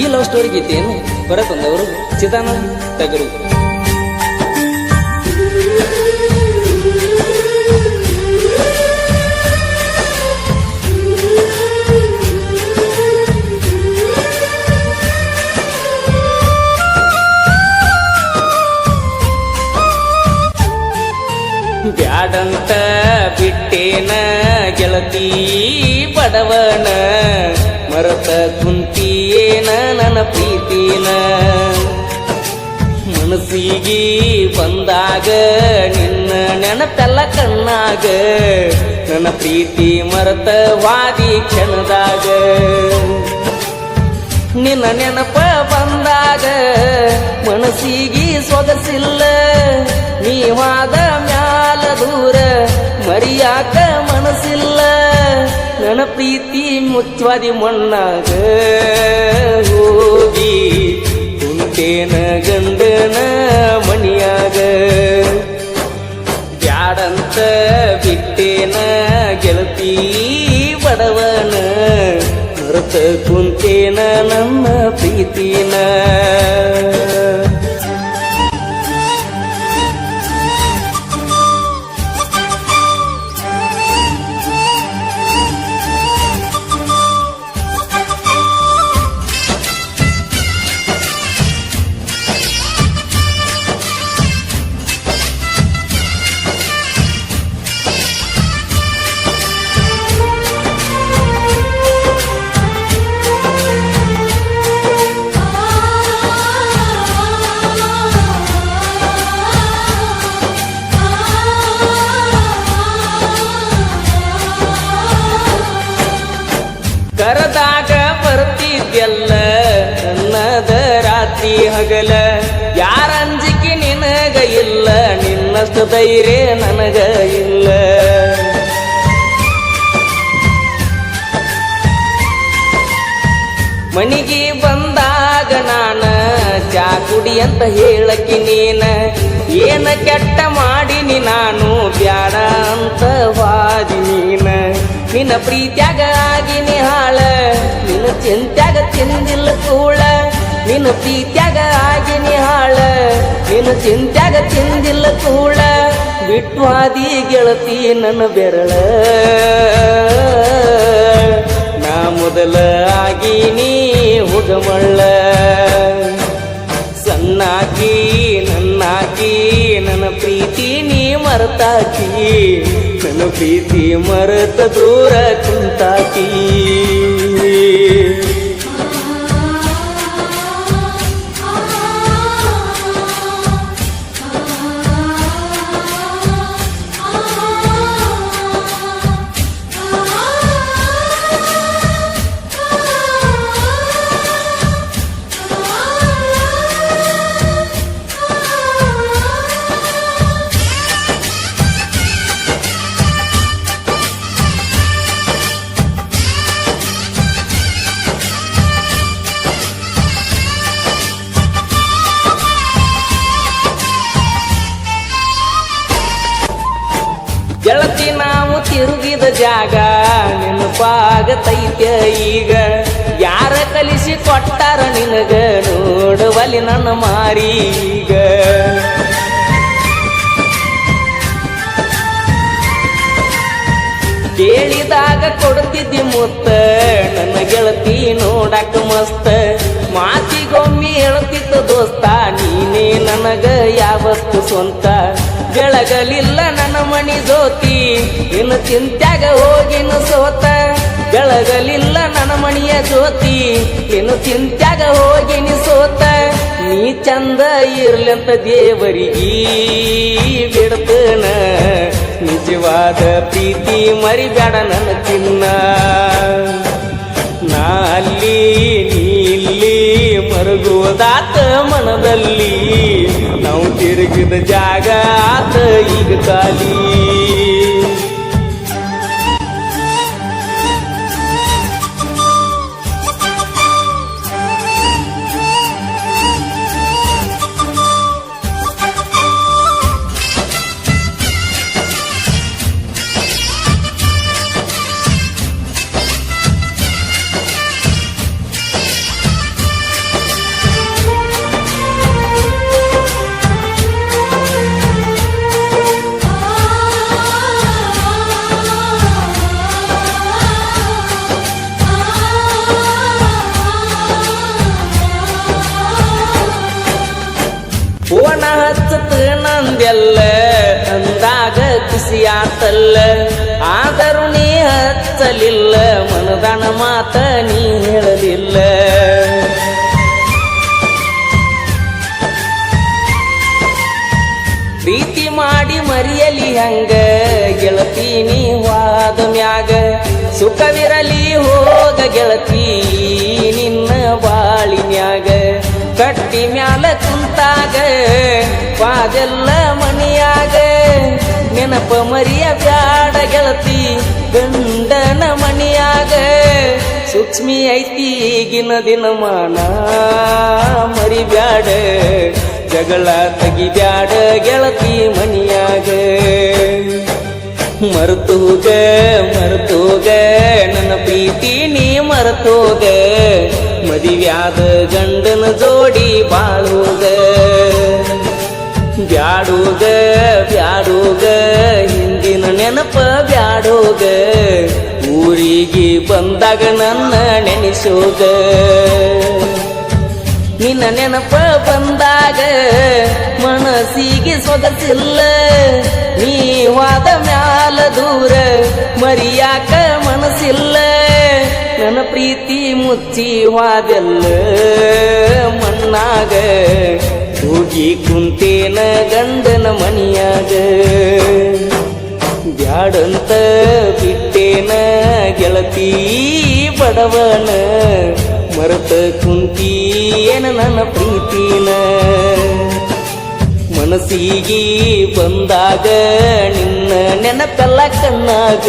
ಈ love story ಗೀತೆಯನ್ನು ಹೊರತಂದವರು ಚಿದಾನಂದ್ ಟಗರು ಬ್ಯಾಡಂತ ಬಿಟ್ಟೇನ ಗೆಳತಿ ಬಡವನ? ಮರತ ಕುಂತಿಯೇನ ನನ್ನ ಪ್ರೀತಿನ? ಮನಸ್ಸಿಗೆ ಬಂದಾಗ ನಿನ್ನ ನೆನಪೆಲ್ಲ ಕಣ್ಣಾಗ, ನನ್ನ ಪ್ರೀತಿ ಮರತ ವಾದಿ ಕ್ಷಣದಾಗ. ನಿನ್ನ ನೆನಪ ಬಂದಾಗ ಮನಸ್ಸಿಗೆ ಸೊಗಸಿಲ್ಲ, ನೀವಾದ ಮ್ಯಾಲ ದೂರ ಮರಿಯಾಕ ಮನಸಿಲ್ಲ ನನ್ನ ಪ್ರೀತಿ ಮುಚ್ಚವಾದಿ ಮಣ್ಣಾಗ ಹೋಗಿ ಕುಂಟೇನ ಗಂಡನ ಮಣಿಯಾಗ. ಬ್ಯಾಡಂತ ಬಿಟ್ಟೇನ ಗೆಳತಿ ಬಡವನ ಮರೆತ ಕುಂತೇನ ನಮ್ಮ ಪ್ರೀತಿನ. ಕರದಾಗ ಬರ್ತಿದ್ಯಲ್ಲ ನನ್ನದ ರಾತ್ರಿ ಹಗಲ. ಯಾರ ಅಂಜಿಕೆ ನಿನಗ ಇಲ್ಲ ನಿನ್ನಷ್ಟು ಧೈರ್ಯ ನನಗ ಇಲ್ಲ. ಮನಿಗೆ ಬಂದಾಗ ನಾನ ಚಾ ಕುಡಿ ಅಂತ ಹೇಳಕ್ಕೆ ನೀನ. ಏನ ಕೆಟ್ಟ ಮಾಡಿನಿ ನಾನು, ಬ್ಯಾಡ ಅಂತ ನಿನ್ನ ಪ್ರೀತ್ಯಾಗ ಆಗಿನಿ ಹಾಳ. ನಿನ್ನ ಚಿಂತ್ಯಾಗ ತಿಂದಿಲ್ಲ ಕೂಳ. ನಿನ್ನ ಪ್ರೀತ್ಯಾಗ ಆಗಿನಿ ಹಾಳ. ನಿನ್ನ ಚಿಂತ್ಯಾಗ ತಿಂದಿಲ್ಲ ಕೂಳ. ಬಿಟ್ಟು ಬಿಟ್ವಾದಿ ಗೆಳತಿ ನನ್ನ ಬೆರಳ. ನಾ ಮೊದಲ ನೀ ಹುಗಮಳ್ಳ ಸಣ್ಣಾಕಿ ನನ್ನಾಕಿ ನನ್ನ ಪ್ರೀತಿ ನೀ ಮರತಾಕಿ. ನನ್ನ ಪ್ರೀತಿ ಮರತ ದೂರ ಕುಂತಾಕಿ. ಗೆಳತಿ ನಾವು ತಿರುಗಿದ ಜಾಗ ನೆನಪಾಗತೈತ್ಯ ಈಗ. ಯಾರ ಕಲಿಸಿ ಕೊಟ್ಟಾರ ನಿನಗ? ನೋಡುವಲ್ಲಿ ನನ್ನ ಮಾರೀಗ ಕೇಳಿದಾಗ ಕೊಡುತ್ತಿದ್ದಿ ಮುತ್ತ, ನನ್ನ ಗೆಳತಿ ನೋಡಕ ಮಸ್ತ. ಮಾತಿಗೊಮ್ಮೆ ಹೇಳ್ತಿದ್ದ ದೋಸ್ತ, ನೀನೇ ನನಗ ಯಾವತ್ತು ಸ್ವಂತ? ಬೆಳಗಲಿಲ್ಲ ನನ್ನ ಮಣಿ ಜೋತಿ ಇನ್ನು ಚಿಂತ್ಯಾಗ ಹೋಗಿನ ಸೋತ ಬೆಳಗಲಿಲ್ಲ ನನ್ನ ಮಣಿಯ ಜ್ಯೋತಿ. ಇನ್ನು ಚಿಂತ್ಯಾಗ ಹೋಗಿನಿ ಸೋತ ನೀ ಚಂದ ಇರ್ಲಂತ ದೇವರಿಗೀ ಬಿಡ್ತನ. ನಿಜವಾದ ಪ್ರೀತಿ ಮರಿಬೇಡ ನನ್ನ ಚಿನ್ನ. ನಾ ಅಲ್ಲಿ ನೀ ಇಲ್ಲಿ ಮರುಗುವುದಾತ ಮನದಲ್ಲಿ. ತಿರುಗಿದ ಜಾಗ ಆತ ಈಗ ಖಾಲಿ. ಬ್ಯಾಡಲ್ಲ ಆದರೂ ನೀ ಹಚ್ಚಲಿಲ್ಲ, ಮನದಾನ ಮಾತ ನೀ ಹೇಳಲಿಲ್ಲ. ಪ್ರೀತಿ ಮಾಡಿ ಮರಿಯಲಿ ಹಂಗ, ಗೆಳತಿ ನೀ ವಾದ ಮ್ಯಾಗ. ಸುಖವಿರಲಿ ಹೋಗ ಗೆಳತಿ ನಿನ್ನ ಬಾಳಿನ್ಯಾಗ ಕಟ್ಟಿ ಮ್ಯಾಲ ಕುಂತಾಗ, ಪಾದೆಲ್ಲ ನೆನಪ ಮರಿಯ ಬ್ಯಾಡ ಗೆಳತಿ, ಗಂಡನ ಮಣಿಯಾಗ. ಸೂಕ್ಷ್ಮಿ ಐತಿ ಈಗಿನ ದಿನಮಾನ ಮರಿಬ್ಯಾಡ ಜಗಳ ತೆಗಿಬ್ಯಾಡ ಗೆಳತಿ ಮನಿಯಾಗ ಮರ್ತೋಗ ಮರ್ತೋಗ, ನನ್ನ ಪ್ರೀತಿ ನೀ ಮರ್ತೋಗ ಮದಿವ್ಯಾದ ಗಂಡನ ಜೋಡಿ ಬಾಳೋಗ. ಬ್ಯಾಡೋಗ ಬ್ಯಾಡೋಗ, ಹಿಂದಿನ ನೆನಪ ಬ್ಯಾಡೋಗ, ಊರಿಗೆ ಬಂದಾಗ ನನ್ನ ನೆನೆಸೋಗ. ನಿನ್ನ ನೆನಪ ಬಂದಾಗ ಮನಸ್ಸಿಗೆ ಸೊಗಸಿಲ್ಲ. ನೀ ವಾದ ಮ್ಯಾಲ ದೂರ ಮರಿಯಾಕ ಮನಸ್ಸಿಲ್ಲ. ನನ್ನ ಪ್ರೀತಿ ಮುಚ್ಚಿ ವಾದೆಲ್ಲ ಮಣ್ಣಾಗ. ಹೋಗಿ ಕುಂತೇನ ಗಂಡನ ಮನಿಯಾಗ. ಬ್ಯಾಡಂತ ಬಿಟ್ಟೇನ ಗೆಳತಿ ಬಡವನ. ಮರತ ಕುಂತೀಯನ ನನ್ನ ಪ್ರೀತಿನ. ಮನಸ್ಸಿಗೆ ಬಂದಾಗ ನಿನ್ನ ನೆನಪೆಲ್ಲ ಕಣ್ಣಾಗ.